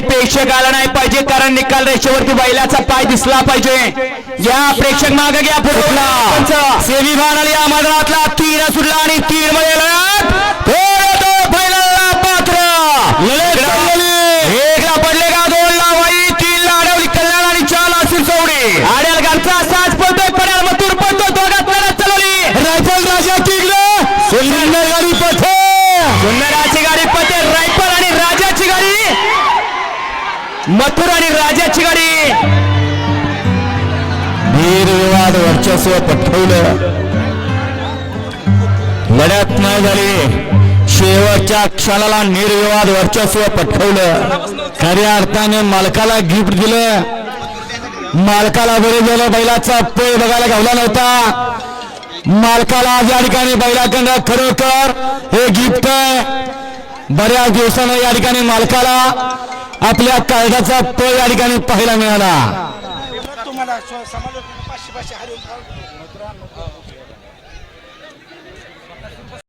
प्रेक्षक आला नाही पाहिजे कारण निकाल रेषेवरती बैलाचा पाय दिसला पाहिजे. या प्रेक्षक माग घ्या फुटला. सेमी फायनल या मैदानातला तीन सुटला आणि तीन मध्ये लढत. बैलाला पात्र. एकला पडले का दोन लावाई तीन ला अडवली कल्याण आणि चार. असून चौडी आड्याल घरचा साज मथुर आणि राजाची गाडी. निर्विवाद वर्चस्व पटवलं. लढत नाही झाली. शेवटच्या क्षणाला निर्विवाद वर्चस्व पटवलं. खऱ्या अर्थाने मालकाला गिफ्ट दिलं. मालकाला बरे झालं बैलाचा पळ बघायला गावला नव्हता. मालकाला या ठिकाणी बैलाकडं खरोखर हे गिफ्ट आहे. बऱ्याच दिवसानं या ठिकाणी मालकाला आपल्या कायद्याचा पळ या ठिकाणी पाहायला मिळाला.